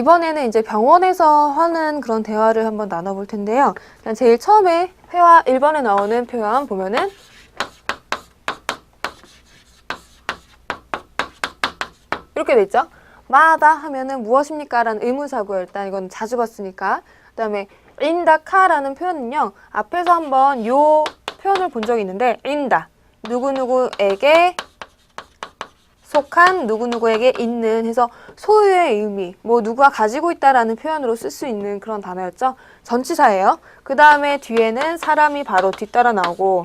이번에는 이제 병원에서 하는 그런 대화를 한번 나눠볼 텐데요. 일단 제일 처음에 회화 1번에 나오는 표현 보면은 이렇게 돼 있죠. 마다 하면은 무엇입니까? 라는 의문사고요. 일단 이건 자주 봤으니까. 그 다음에 인다카라는 표현은요. 앞에서 한번 요 표현을 본 적이 있는데 인다. 누구누구에게 속한 누구누구에게 있는 해서 소유의 의미, 뭐 누가 가지고 있다라는 표현으로 쓸 수 있는 그런 단어였죠. 전치사예요. 그 다음에 뒤에는 사람이 바로 뒤따라 나오고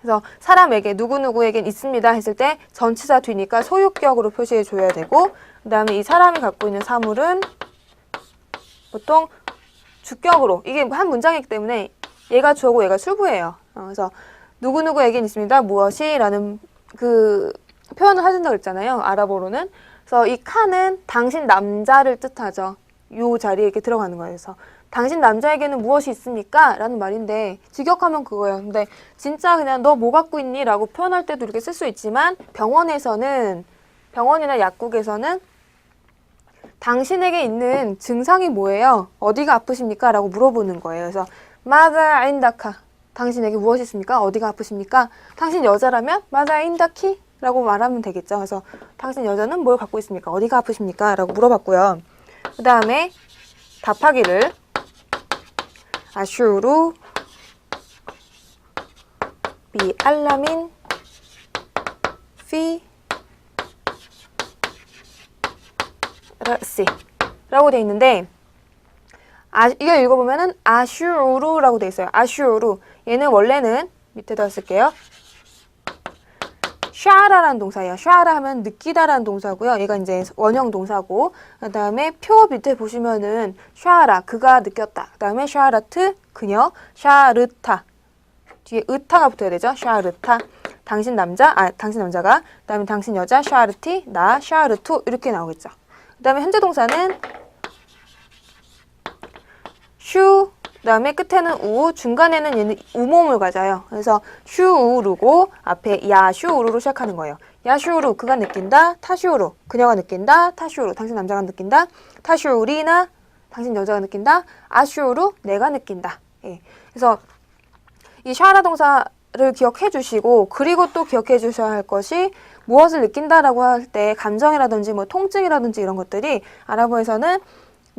그래서 사람에게 누구누구에겐 있습니다 했을 때 전치사 뒤니까 소유격으로 표시해 줘야 되고 그 다음에 이 사람이 갖고 있는 사물은 보통 주격으로 이게 한 문장이기 때문에 얘가 주어고 얘가 출구예요. 어, 그래서 누구누구에겐 있습니다. 무엇이? 라는 그 표현을 하신다고 했잖아요. 아랍어로는. 그래서 이 칸은 당신 남자를 뜻하죠. 요 자리에 이렇게 들어가는 거예요. 그래서 당신 남자에게는 무엇이 있습니까? 라는 말인데 직역하면 그거예요. 근데 진짜 그냥 너 뭐 갖고 있니? 라고 표현할 때도 이렇게 쓸 수 있지만 병원에서는 병원이나 약국에서는 당신에게 있는 증상이 뭐예요? 어디가 아프십니까? 라고 물어보는 거예요. 그래서 마자 인다카 당신에게 무엇이 있습니까? 어디가 아프십니까? 당신 여자라면 마자 인다키? 라고 말하면 되겠죠. 그래서 당신 여자는 뭘 갖고 있습니까? 어디가 아프십니까? 라고 물어봤고요. 그 다음에 답하기를 아슈루 비 알라민 피 라시 라고 돼 있는데 아, 이거 읽어보면은 아슈루라고 돼 있어요. 아슈루. 얘는 원래는 밑에다 쓸게요. 샤라라는 동사예요. 샤라 하면 느끼다라는 동사고요. 얘가 이제 원형 동사고 그 다음에 표 밑에 보시면은 샤라 그가 느꼈다. 그 다음에 샤라트 그녀 샤르타 뒤에 으타가 붙어야 되죠. 샤르타 당신 남자 아 당신 남자가 그 다음에 당신 여자 샤르티 나 샤르투 이렇게 나오겠죠. 그 다음에 현재 동사는 슈 그 다음에 끝에는 우, 중간에는 얘는 우모음을 가져요. 그래서 슈우루고 앞에 야슈우루로 시작하는 거예요. 야슈우루 그가 느낀다. 타슈우루 그녀가 느낀다. 타슈우루 당신 남자가 느낀다. 타슈우리나 당신 여자가 느낀다. 아슈우루 내가 느낀다. 예. 그래서 이 샤라 동사를 기억해 주시고 그리고 또 기억해 주셔야 할 것이 무엇을 느낀다라고 할 때 감정이라든지 뭐 통증이라든지 이런 것들이 아랍어에서는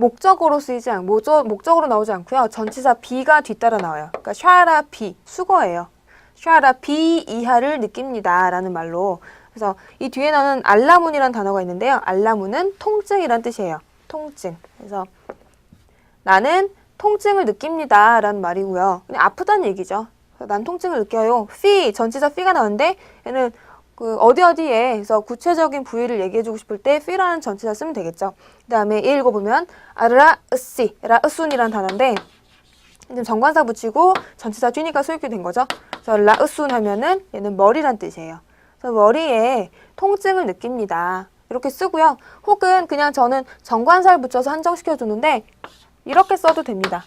목적어로 쓰이지 않, 목적, 목적으로 나오지 않고요. 전치사 비가 뒤따라 나와요. 그러니까 샤라 비, 수거예요. 샤라 비 이하를 느낍니다. 라는 말로. 그래서 이 뒤에 나는 알라문이라는 단어가 있는데요. 알라문은 통증이란 뜻이에요. 통증. 그래서 나는 통증을 느낍니다. 라는 말이고요. 그냥 아프다는 얘기죠. 난 통증을 느껴요. 피, 전치사 피가 나오는데 얘는 그 어디 어디에 그래서 구체적인 부위를 얘기해주고 싶을 때 fe라는 전치사 쓰면 되겠죠. 그 다음에 얘 읽어보면 아라으시, 라으순이라는 단어인데 지금 정관사 붙이고 전치사 뒤니까 소유격 된 거죠. 그래서 라으순 하면은 얘는 머리란 뜻이에요. 그래서 머리에 통증을 느낍니다. 이렇게 쓰고요. 혹은 그냥 저는 정관사를 붙여서 한정시켜 주는데 이렇게 써도 됩니다.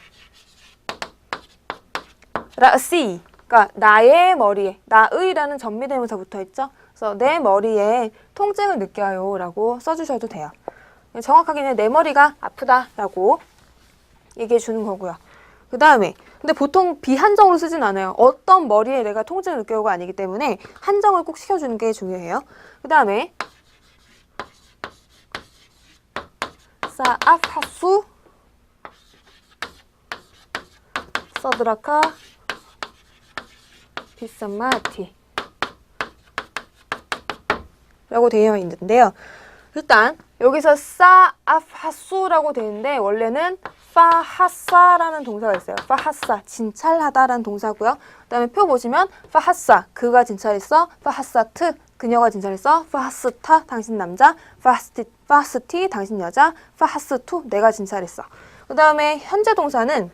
라으시 그러니까 나의 머리에 나의라는 전미대명사 붙어 있죠. 그래서 내 머리에 통증을 느껴요 라고 써주셔도 돼요. 정확하게는 내 머리가 아프다 라고 얘기해 주는 거고요. 그 다음에 근데 보통 비한정으로 쓰진 않아요. 어떤 머리에 내가 통증을 느껴요가 아니기 때문에 한정을 꼭 시켜주는 게 중요해요. 그 다음에 사아파수 서드라카 비싼 마티 라고 되어 있는데요. 일단 여기서 사아파수라고 되는데 원래는 파하사라는 동사가 있어요. 파하사 진찰하다라는 동사고요. 그다음에 표 보시면 파하사 그가 진찰했어. 파하사트 그녀가 진찰했어. 파하스타 당신 남자. 파스티 파스티 당신 여자. 파하스투 내가 진찰했어. 그다음에 현재 동사는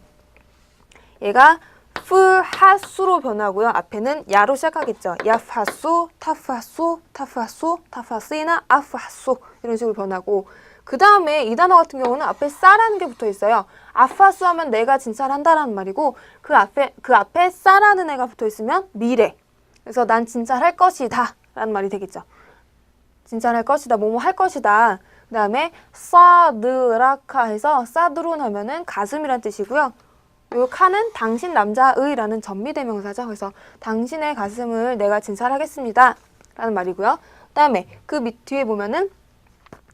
얘가 풀하수로 변하고요. 앞에는 야로 시작하겠죠. 야파수, 타파수, 타파수, 타파스이나 아파수 이런 식으로 변하고 그 다음에 이 단어 같은 경우는 앞에 싸라는 게 붙어 있어요. 아파수 하면 내가 진찰 한다라는 말이고 그 앞에 그 앞에 싸라는 애가 붙어 있으면 미래. 그래서 난 진찰할 것이다 라는 말이 되겠죠. 진찰할 것이다, 뭐뭐 할 것이다. 그 다음에 사드라카 해서 사드론 하면은 가슴이란 뜻이고요. 요 카는 당신 남자의라는 전미대명사죠. 그래서 당신의 가슴을 내가 진찰하겠습니다. 라는 말이고요. 그 다음에 그 밑 뒤에 보면은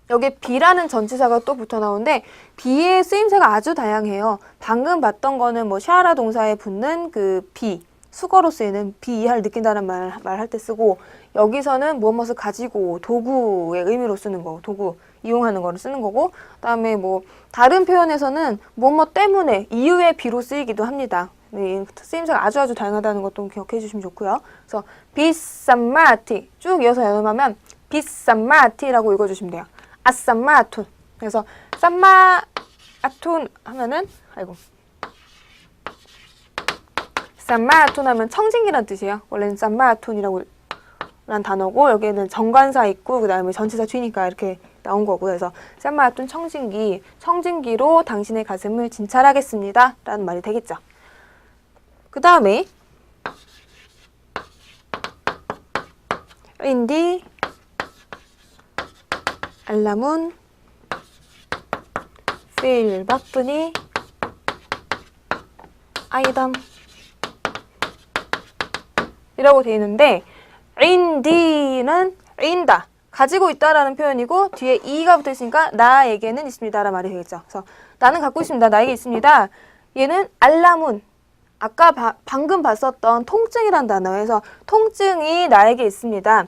여기에 비라는 전치사가 또 붙어 나오는데 비의 쓰임새가 아주 다양해요. 방금 봤던 거는 뭐 샤라 동사에 붙는 그 비, 수거로 쓰이는 비 이하를 느낀다는 말, 말 할 때 쓰고 여기서는 무엇무엇을 가지고 도구의 의미로 쓰는 거, 도구 이용하는 거를 쓰는 거고 그다음에 뭐 다른 표현에서는 무엇뭐 때문에 이유의 비로 쓰이기도 합니다. 네, 쓰임새가 아주 아주 다양하다는 것도 기억해 주시면 좋고요. 그래서 비싼 마티 쭉 이어서 연음하면 비싼 마티라고 읽어주시면 돼요. 아싼 마톤. 그래서 쌈마아톤 하면은 아이고 쌈마톤 하면 청진기란 뜻이에요. 원래는 쌈마톤이라고 란 단어고 여기에는 정관사 있고 그 다음에 전치사 뒤니까 이렇게 나온 거고요. 그래서 쌈마톤 청진기, 청진기로 당신의 가슴을 진찰하겠습니다. 라는 말이 되겠죠. 그 다음에 린디 알라문 필 바쁘니 아이담 이라고 되어 있는데 인디는 인다 가지고 있다라는 표현이고 뒤에 이가 붙어 있으니까 나에게는 있습니다라는 말이 되겠죠. 그래서 나는 갖고 있습니다. 나에게 있습니다. 얘는 알라문 아까 바- 방금 봤었던 통증이란 단어에서 통증이 나에게 있습니다.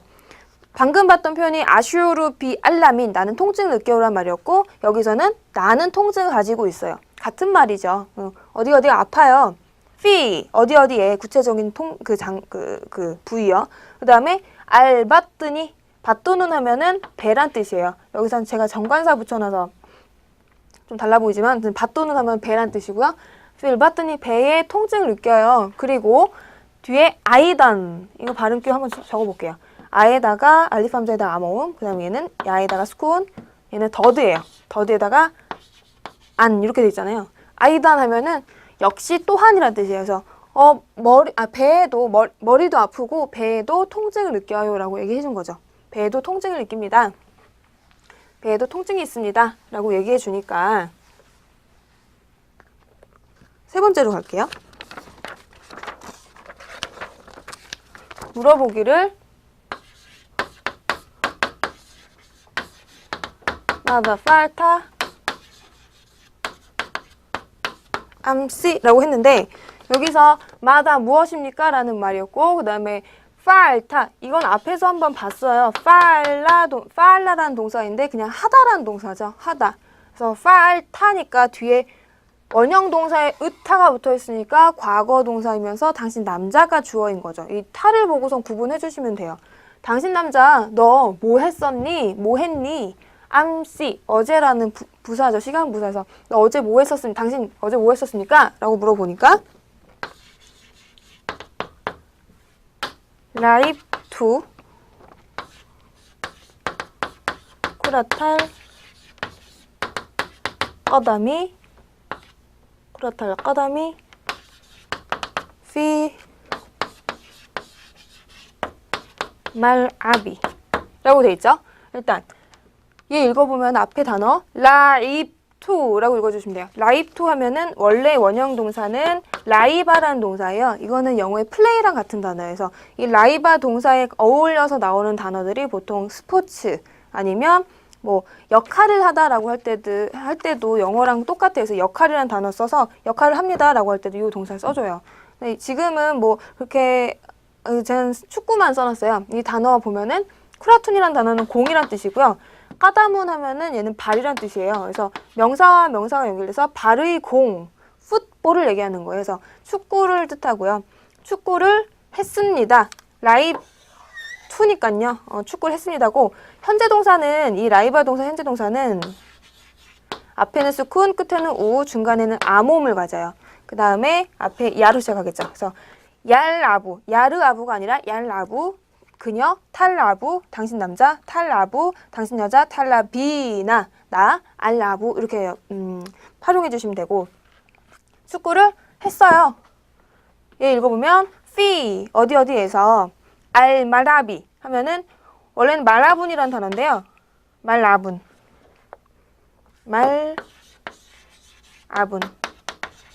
방금 봤던 표현이 아슈르 비 알라민 나는 통증을 느껴오란 말이었고 여기서는 나는 통증을 가지고 있어요. 같은 말이죠. 어, 어디 어디 아파요. 피 어디 어디에 구체적인 통그장그그 부위요. 그다음에 알바뜨니 바또는 하면은 배란 뜻이에요. 여기선 제가 정관사 붙여놔서 좀 달라 보이지만 바또는 하면 배란 뜻이고요. 필바뜨니 배에 통증을 느껴요. 그리고 뒤에 아이단 이거 발음기 한번 적- 적어볼게요. 아에다가 알리팜자에다가 아모음 그 다음에 얘는 야에다가 스콘 얘는 더드예요. 더드에다가 안 이렇게 돼 있잖아요. 아이단 하면은 역시 또한이라는 뜻이에요. 그래서 어 머리 아 배에도 머리, 머리도 아프고 배에도 통증을 느껴요라고 얘기해 준 거죠. 배에도 통증을 느낍니다. 배에도 통증이 있습니다 라고 얘기해 주니까 세 번째로 갈게요. 물어보기를 마다 팔타 암시라고 했는데 여기서 마다 무엇입니까? 라는 말이었고 그 다음에 팔타 이건 앞에서 한번 봤어요. 팔라 동 팔라라는 동사인데 그냥 하다라는 동사죠. 하다. 그래서 팔타니까 뒤에 원형 동사에 으타가 붙어 있으니까 과거 동사이면서 당신 남자가 주어인 거죠. 이 타를 보고선 구분해 주시면 돼요. 당신 남자 너 뭐 했었니? 뭐 했니? 암시 어제라는 부, 부사죠. 시간 부사에서 너 어제 뭐 했었습니 당신 어제 뭐 했었습니까? 라고 물어보니까 라이프 투. 쿠라탈. 까다미. 쿠라탈 까다미. 피. 말아비. 라고 돼 있죠. 일단 얘 읽어보면 앞에 단어 라입투라고 읽어주시면 돼요. 라입투 하면은 원래 원형 동사는 라이바라는 동사예요. 이거는 영어의 플레이랑 같은 단어여서 이 라이바 동사에 어울려서 나오는 단어들이 보통 스포츠 아니면 뭐 역할을 하다라고 할 때도 할 때도 영어랑 똑같아요. 그래서 역할이라는 단어 써서 역할을 합니다라고 할 때도 이 동사를 써줘요. 지금은 뭐 그렇게 어, 저는 축구만 써놨어요. 이 단어 보면은 쿠라툰이란 단어는 공이란 뜻이고요. 까다문 하면은 얘는 발이란 뜻이에요. 그래서 명사와 명사가 연결돼서 발의 공, 풋볼을 얘기하는 거예요. 그래서 축구를 뜻하고요. 축구를 했습니다. 라이브 투니까요. 어, 축구를 했습니다고 현재 동사는 이 라이바 동사 현재 동사는 앞에는 스쿤, 끝에는 우, 중간에는 아모음을 가져요. 그 다음에 앞에 야로 시작하겠죠. 그래서 얄라부, 야르아부가 아니라 얄라부, 그녀, 탈라부, 당신 남자, 탈라부, 당신 여자, 탈라비나, 나, 알라부 이렇게 음, 활용해 주시면 되고 축구를 했어요. 얘 읽어보면 피 어디 어디에서 알마라비 하면은 원래는 말라분이라는 단어인데요. 말라분 말 아분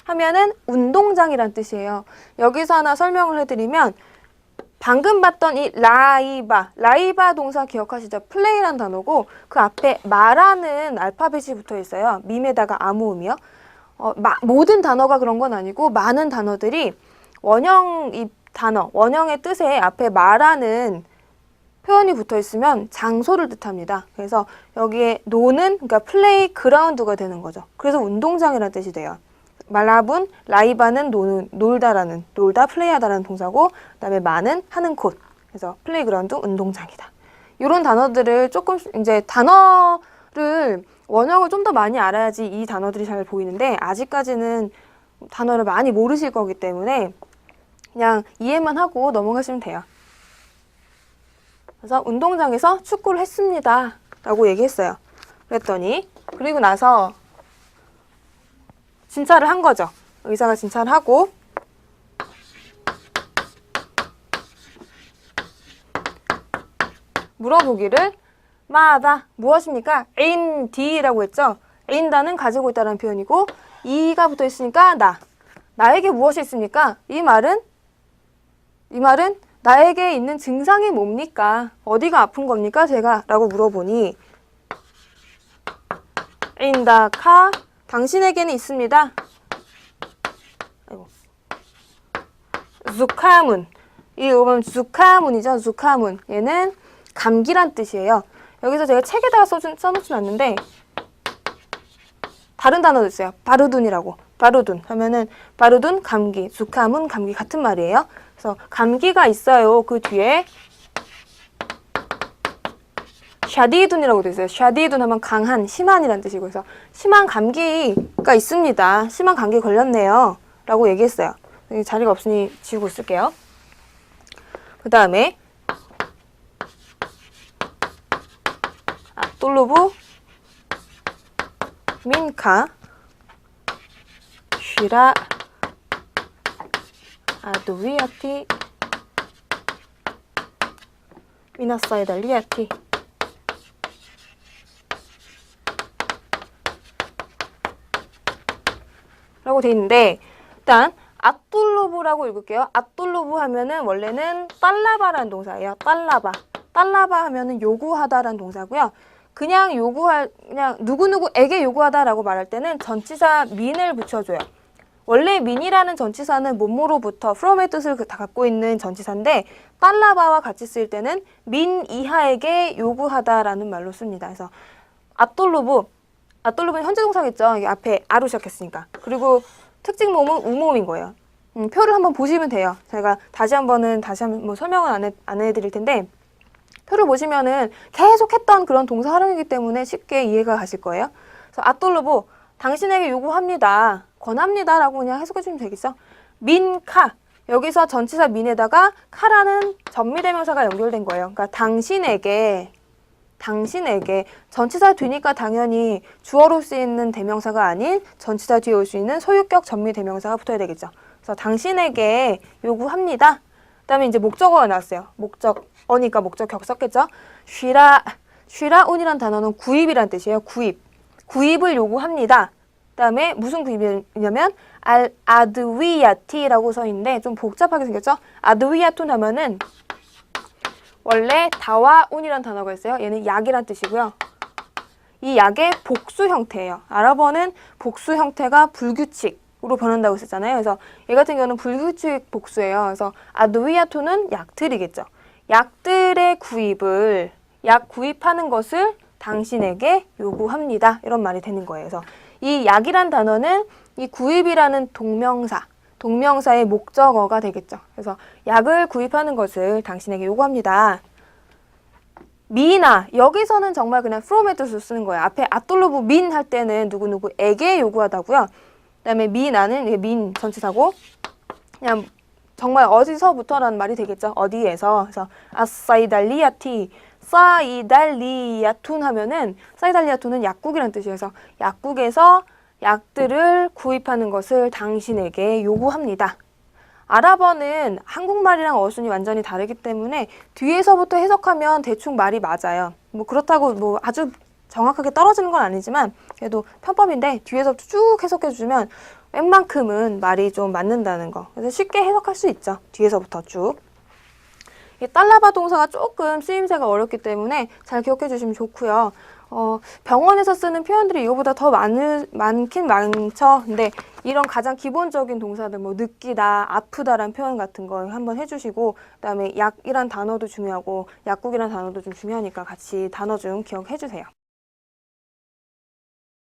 하면은 운동장이란 뜻이에요. 여기서 하나 설명을 해드리면 방금 봤던 이 라이바, 라이바 동사 기억하시죠? 플레이란 단어고 그 앞에 마라는 알파벳이 붙어 있어요. 밈에다가 아무음이요. 어, 마- 모든 단어가 그런 건 아니고 많은 단어들이 원형 이 단어, 원형의 뜻에 앞에 마라는 표현이 붙어 있으면 장소를 뜻합니다. 그래서 여기에 노는 그러니까 플레이 그라운드가 되는 거죠. 그래서 운동장이라는 뜻이 돼요. 말라분, 라이바는 노는 놀다라는 놀다 플레이하다라는 동사고 그다음에 마는 하는 곳. 그래서 플레이그라운드 운동장이다. 이런 단어들을 조금 이제 단어를 원형을 좀더 많이 알아야지 이 단어들이 잘 보이는데 아직까지는 단어를 많이 모르실 거기 때문에 그냥 이해만 하고 넘어가시면 돼요. 그래서 운동장에서 축구를 했습니다. 라고 얘기했어요. 그랬더니, 그리고 나서 진찰을 한 거죠. 의사가 진찰을 하고, 물어보기를, 마다, 무엇입니까? D라고 했죠? in다는 가지고 있다는 표현이고, 이가 붙어 있으니까 나. 나에게 무엇이 있습니까? 이 말은 이 말은 나에게 있는 증상이 뭡니까? 어디가 아픈 겁니까? 제가 라고 물어보니 인다카 당신에게는 있습니다. zu카문 이 보면 zu카문이죠. zu카문 얘는 감기란 뜻이에요. 여기서 제가 책에다가 써준, 써놓진 않는데 다른 단어도 있어요. 바르둔이라고. 바르둔 하면은 바르둔 감기, 주카문 감기 같은 말이에요. 그래서 감기가 있어요. 그 뒤에 샤디둔이라고 돼 있어요. 샤디둔 하면 강한, 심한이란 뜻이고 그래서 심한 감기가 있습니다. 심한 감기 걸렸네요. 라고 얘기했어요. 자리가 없으니 지우고 있을게요. 그 다음에 아똘로브 민카 쉬라 아두위아티 미나사이달리아티 라고 돼 있는데 일단 아똘로브라고 읽을게요. 아똘로브 하면은 원래는 딸라바라는 동사예요. 딸라바. 딸라바 하면은 요구하다라는 동사고요. 그냥 요구할 그냥 누구누구에게 요구하다라고 말할 때는 전치사 민을 붙여줘요. 원래 민이라는 전치사는 몸으로부터 from의 뜻을 그- 다 갖고 있는 전치사인데 딸라바와 같이 쓸 때는 민 이하에게 요구하다라는 말로 씁니다. 그래서 아똘로브 아똘로브는 현재 동사겠죠. 이게 앞에 아로 시작했으니까. 그리고 특징 모음은 우모음인 거예요. 음, 표를 한번 보시면 돼요. 제가 다시 한번은 다시 한번 뭐 설명은 안, 해, 안 해드릴 텐데 표를 보시면은 계속 했던 그런 동사 활용이기 때문에 쉽게 이해가 가실 거예요. 그래서 아똘로보 당신에게 요구합니다. 권합니다라고 그냥 해석해 주면 되겠죠. 민카 여기서 전치사 민에다가 카라는 전미대명사가 연결된 거예요. 그러니까 당신에게 당신에게 전치사 뒤니까 당연히 주어로 쓰이는 대명사가 아닌 전치사 뒤에 올 수 있는 소유격 전미 대명사가 붙어야 되겠죠. 그래서 당신에게 요구합니다. 그다음에 이제 목적어가 나왔어요. 목적어니까 목적격 썼겠죠. 쉬라 쉬라운이란 단어는 구입이란 뜻이에요. 구입. 구입을 요구합니다. 그다음에 무슨 구입이냐면 알 아드위야티라고 써 있는데 좀 복잡하게 생겼죠. 아드위야툰 하면은 원래 다와운이란 단어가 있어요. 얘는 약이란 뜻이고요. 이 약의 복수 형태예요. 아랍어는 복수 형태가 불규칙으 로 변한다고 했잖아요. 그래서 얘 같은 경우는 불규칙 복수예요. 그래서 아드위야토는 약들이겠죠. 약들의 구입을 약 구입하는 것을 당신에게 요구합니다. 이런 말이 되는 거예요. 그래서 이 약이란 단어는 이 구입이라는 동명사, 동명사의 목적어가 되겠죠. 그래서 약을 구입하는 것을 당신에게 요구합니다. 미나 여기서는 정말 그냥 from의 뜻으로 쓰는 거예요. 앞에 아톨로브 민 할 때는 누구누구에게 요구하다고요. 그다음에 미나는 민 전치사고 그냥 정말 어디서부터라는 말이 되겠죠. 어디에서 그래서 아사이달리아티 사이달리아툰 하면은 사이달리아툰은 약국이라는 뜻이에요. 그래서 약국에서 약들을 구입하는 것을 당신에게 요구합니다. 아랍어는 한국말이랑 어순이 완전히 다르기 때문에 뒤에서부터 해석하면 대충 말이 맞아요. 뭐 그렇다고 뭐 아주 정확하게 떨어지는 건 아니지만 그래도 편법인데 뒤에서 쭉 해석해 주면 웬만큼은 말이 좀 맞는다는 거. 그래서 쉽게 해석할 수 있죠. 뒤에서부터 쭉. 이 달라바 동사가 조금 쓰임새가 어렵기 때문에 잘 기억해 주시면 좋고요. 어, 병원에서 쓰는 표현들이 이거보다 더 많을, 많긴 많죠. 근데 이런 가장 기본적인 동사들, 뭐, 느끼다, 아프다라는 표현 같은 거 한번 해주시고, 그 다음에 약이란 단어도 중요하고, 약국이란 단어도 좀 중요하니까 같이 단어 좀 기억해 주세요.